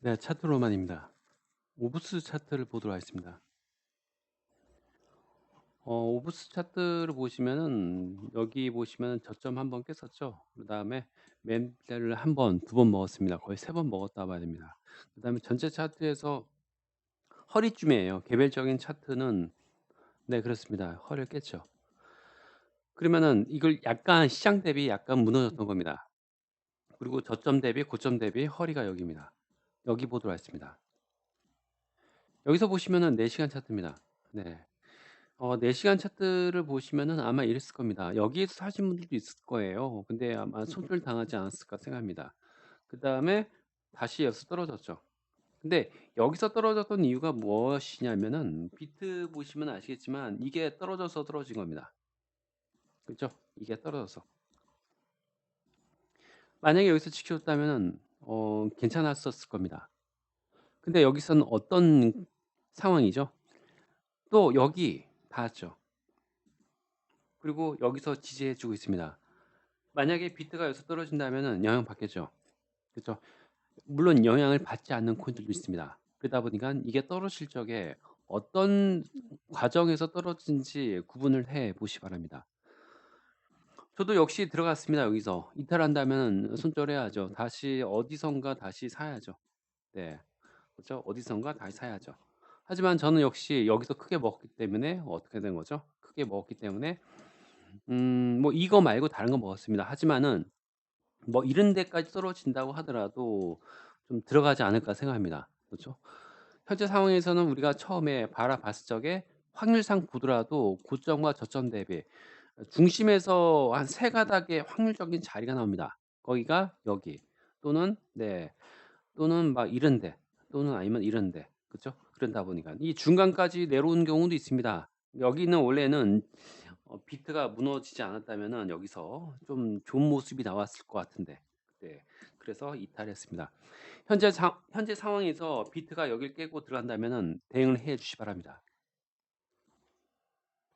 네, 차트 로만입니다. 오브스 차트를 보도록 하겠습니다. 어, 오브스 차트를 보시면은 여기 보시면 저점 한 번 깼었죠. 그 다음에 맨대를 한 번, 두 번 먹었습니다. 거의 세 번 먹었다 봐야 됩니다. 그 다음에 전체 차트에서 허리쯤이에요. 개별적인 차트는 네 그렇습니다. 허리를 깼죠. 그러면은 이걸 약간 시장 대비 약간 무너졌던 겁니다. 그리고 저점 대비 고점 대비 허리가 여기입니다. 여기 보도록 하겠습니다. 여기서 보시면은 4시간 차트입니다. 네. 어 4시간 차트를 보시면은 아마 이랬을 겁니다. 여기에서 사신 분들도 있을 거예요. 근데 아마 손절 당하지 않았을까 생각합니다. 그 다음에 다시 여기서 떨어졌죠. 근데 여기서 떨어졌던 이유가 무엇이냐면은 비트 보시면 아시겠지만 이게 떨어져서 떨어진 겁니다. 그죠? 이게 떨어져서. 만약에 여기서 지켜줬다면은 어 괜찮았었을 겁니다. 근데 여기서는 어떤 상황이죠? 또 여기 닿았죠. 그리고 여기서 지지해 주고 있습니다. 만약에 비트가 여기서 떨어진다면은 영향 받겠죠. 그죠? 물론 영향을 받지 않는 코인들도 있습니다. 그러다 보니까 이게 떨어질 적에 어떤 과정에서 떨어진지 구분을 해 보시 바랍니다. 저도 역시 들어갔습니다. 여기서 이탈한다면 손절해야죠. 다시 어디선가 다시 사야죠. 네. 그렇죠? 어디선가 다시 사야죠. 하지만 저는 역시 여기서 크게 먹었기 때문에 어떻게 된 거죠? 크게 먹었기 때문에 음, 뭐 이거 말고 다른 거 먹었습니다. 하지만은 뭐 이런 데까지 떨어진다고 하더라도 좀 들어가지 않을까 생각합니다. 그렇죠? 현재 상황에서는 우리가 처음에 바라봤을 적에 확률상 보더라도 고점과 저점 대비 중심에서 한세 가닥의 확률적인 자리가 나옵니다. 거기가 여기 또는 네 또는 막 이런 데 또는 아니면 이런 데 그렇죠? 그런다 보니까 이 중간까지 내려온 경우도 있습니다. 여기는 원래는 어, 비트가 무너지지 않았다면은 여기서 좀 좋은 모습이 나왔을 것 같은데 네 그래서 이탈했습니다. 현재 상 현재 상황에서 비트가 여기를 깨고 들어간다면은 대응을 해 주시 기 바랍니다.